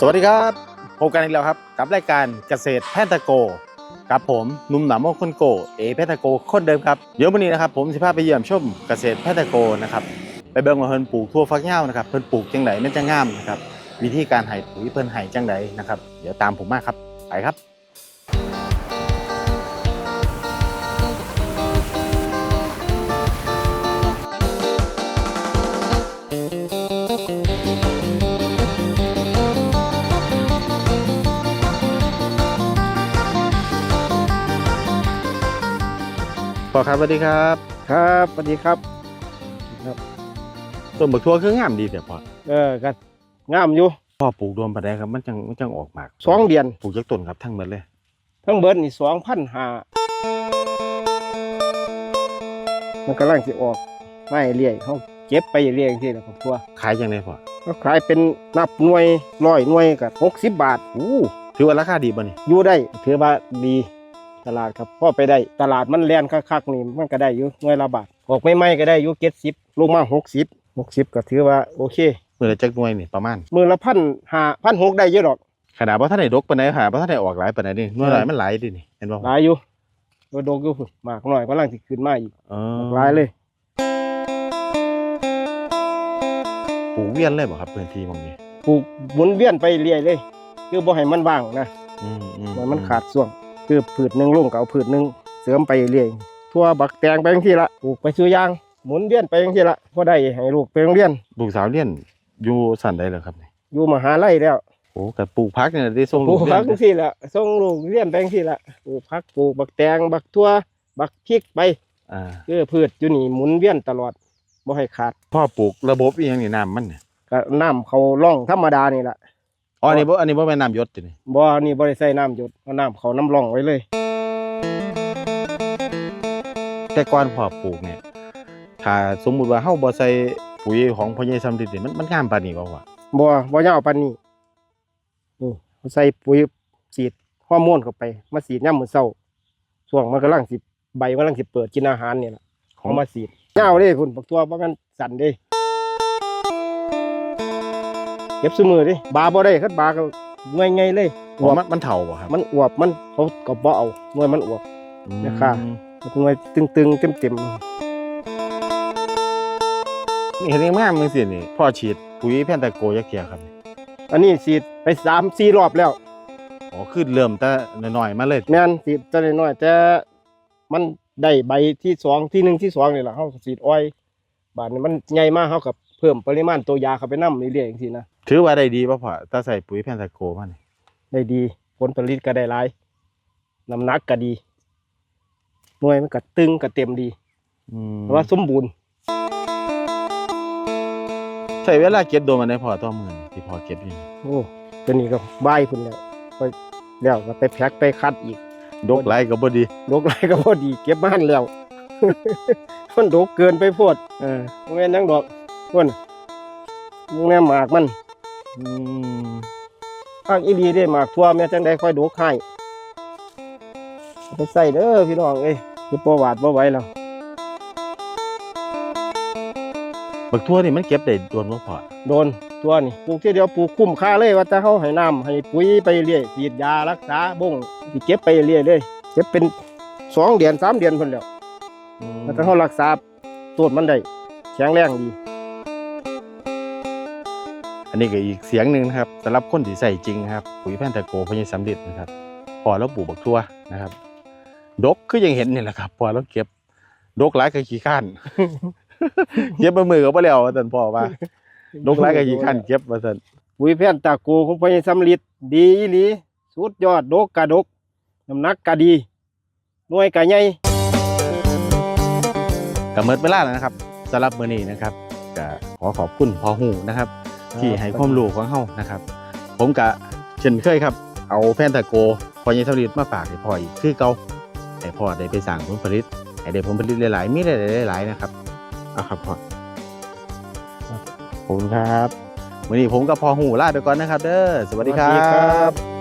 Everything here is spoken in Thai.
สวัสดีครับพบกันอีกแล้วครับ กับรายการเกษตรแพนตโก กับผมนุ่มหนามคนโกเอแพนตโกคนเดิมครับเดี๋ยววันนี้นะครับผมสิพาไปเยี่ยมชมเกษตรแพนตโกนะครับไปเบิ่งว่าเพิ่นปลูกทั่วฟักเหย้านะครับเพิ่นปลูกจังไดมันจะงามนะครับวิธีการไห่ปุ๋ยเพิ่นไห่จังไดนะครับ เดี๋ยวตามผมมาครับไปครับ อครับสวัสดีครับ ครับสวัสดีครับต้นบักทั่วคืองามดีแต่พ่อเออกันงามอยู่พ่อปลูกรวมปานใดครับมันจังมันจังออกหมากสองเดือนปลูกจักต้นครับทั้งหมดเลย ทั้งเบิดนี่สองพันหามันกำลังสิออกไม่เรื่อยเขาเก็บไปเรื่อยที่ละผมทัวขายจังไดพ่อเขาขายเป็นนับหน่วยร้อยหน่วยกับหกสิบบาทอู้ถือว่าราคาดีบ่นี่อยู่ได้ถือว่าดี ตลาดครับพ่อไปได้ตลาดมันแล่นคักๆนี่มันก็ได้อยู่หน่วยละบาทออกไม่ไม่ๆก็ได้อยู่เจ็ดสิบลงมาหกสิบหกสิบก็ถือว่าโอเคมื้อละจักหน่วยนี่ประมาณมือละพันหาพันหกได้เยอะหรอกขนาดบ่ทันได้ดกปานใดขนาดบ่ทันได้ออกหลายปานใดนี่หน่วยหลายมันหลายดินี่เห็นบ่หลายอยู่โดดกอยู่พุ่นมากหน่อยก็ลังสิขึ้นมาอีกเออหลายเลยปลูกเวียนเลยบ่ครับพื้นที่หมองนี้ปลูกหมุนเวียนไปเรื่อยเลย คือบ่ให้มันว่างนะอืมอืมบ่ให้มันขาดช่วง คือพืชหนึงลงก็เอาพืชหนึงเสริมไปเรื่อยทั่วบักแตงไปจังซี่ละปลูกไปซื้อยาง หมุนเวียนไปจังซี่ละพอได้ให้ลูกไปโรงเรียนลูกสาวเรียนอยู่สั่นใดเหรอครับนี่อยู่มหาลัยแล้วโอ้ก็ปลูกผักนี่ได้ส่งปลูลูกกเรียผักนจังซี่ละส่งลูกเรียนไปจังซี่ละปลูกผักปลูกบักแตงบักทั่วบักพริกไปอ่าคือพืชอยู่นี่หมุนเวียนตลอดบ่ให้ขาดพ่อปลูกระบบอีหยังนี่น้ำมันนี่ก็น้ำเขาร่องธรรมดานี่ล่ะ อ๋ออันนี้บ่อันนี้บ่แม่นน้ำหยศตินี่บ่นี่บ่ได้ใส่น้ำหยดเอาน้ำเขาน้ำร่องไว้เลย แต่ก่อนพ่อปลูกเนี่ยถ้าสมมุติว่าเฮาบ่ใส่ปุ๋ยของพ่อใหญ่สำริดนี่มันมันงามปานนี้บ่วะบ่บ่ยาวปานนี้นี่ใส่ปุ๋ยฉีดฮอร์โมนเข้าไป มาฉีดยามมื้อเช้าช่วงมันกำลังสิใบกำลังสิเปิดกินอาหารนี่ล่ะของเอามาฉีดยาวเด้คุณบักตัวบ่แม่นสั่นเด้ เก็บซุมือเดิบาบ่ได้คันบาก็หน่วยไงเลยออ๋อวบมันมันเฒ่าบ่ครับมันอวบมันเขาก็บ่เอาหน่วยมันอวบแม่ค้าอืมหน่วยตึงๆเต็มนี่เห็นงามจังซี่นี่พ่อฉีดปุ๋ยแพนตะโกยักเทียครับนี่ๆอันนี้ฉีดไป3 4รอบแล้วอ๋อคือเริ่มแต่น้อยๆมาเลยแม่นสีดจะได้น้อยแต่มันได้ใบที่สองที่หนึ่งที่สองนี่แหละเขาก็สีดอ้อยบาดนี้มันใหญ่มากเขากับ เพิ่มปริมาณตัวยาเข้าไปน้ำเรื่อยๆอย่างทีนะถือว่าได้ดีป่ะพ่อถ้าใส่ปุ๋ยแพนตะโกมานี่ได้ดีผลผลิตก็ได้หลายน้ำหนักก็ดีหน่วยมันก็ตึงก็เต็มดีอืมเพราะว่าสมบูรณ์ใช้เวลาเก็บโดนมันได้พ่อต่อมื้อนี่ที่พ่อเก็บอยู่นี่โอ้ตัวนี้ก็บายพุ่นแล้วไปแล้วก็ไปแพ็คไปคัดอีกดกหลายก็บ่ดี ดกไรก็พอดี เก็บบ้านแล้ว มันดกเกินไปโพดเออ บ่แม่นนังดอก พุ่นมึงแม่หมากมันอืมภาคอีหลีได้หมากทั่วแม่จังได้ค่อยดูให้เอาไปใส่เด้อพี่น้องเอ้ยคือประวัติบ่ไหวแล้วบักทั่วนี่มันเก็บได้โดนบ่พ่อโดนตัวนี่ปลูกทีเดียวปลูกคุ้มค่าเลยว่าจะเฮาให้น้ำให้ปุ๋ยไปเรื่อยฉีดยารักษาบงสิเก็บไปเรื่อยเลยเก็บเป็นสองเดือนสามเดือนพุ่นแล้วอืมแล้วถ้าเฮารักษาต้นมันได้แข็งแรงดี อันนี้ก็อีกเสียงหนึ่งนะครับสำหรับคนที่ใส่จริงครับปุ๋ยแพนตะโกพญสำเร็จนะครับ พอแล้วปลูกบักทั่วนะครับ ดกคือยังเห็นนี่แหละครับพอแล้วเก็บดกหลายก็ขี้ข้านเก็บมามือก็บ่แล้วว่านพ่อว่าดกหลายก็ขี้ข้านเก็บว่าซั่นปุ๋ยแผ่นตาโกของพญสำลิดดีอีหลีสุดยอดดกกะดกน้ำหนักกะดีหน่วยกะใหญ่ก็หมดเวลาแล้วนะครับสำหรับมื้อนี้นะครับก็ขอขอบคุณพ่อหูนะครับ ที่ให้ความรู้ของเฮานะครับ ผมกะเช่นเคยครับ เอาแพนตะโกพอยังสำเร็จมาฝากให้พ่ออีกคือเก่าให้พ่อได้ไปสั่งผลผลิตให้ได้ผลผลิตหลายๆมีได้หลายๆนะครับเอาครับพ่อขอบคุณครับวันนี้ผมกับพ่อหูลาไปก่อนนะครับ เด้อสวัสดีครัสวัสดีครับบ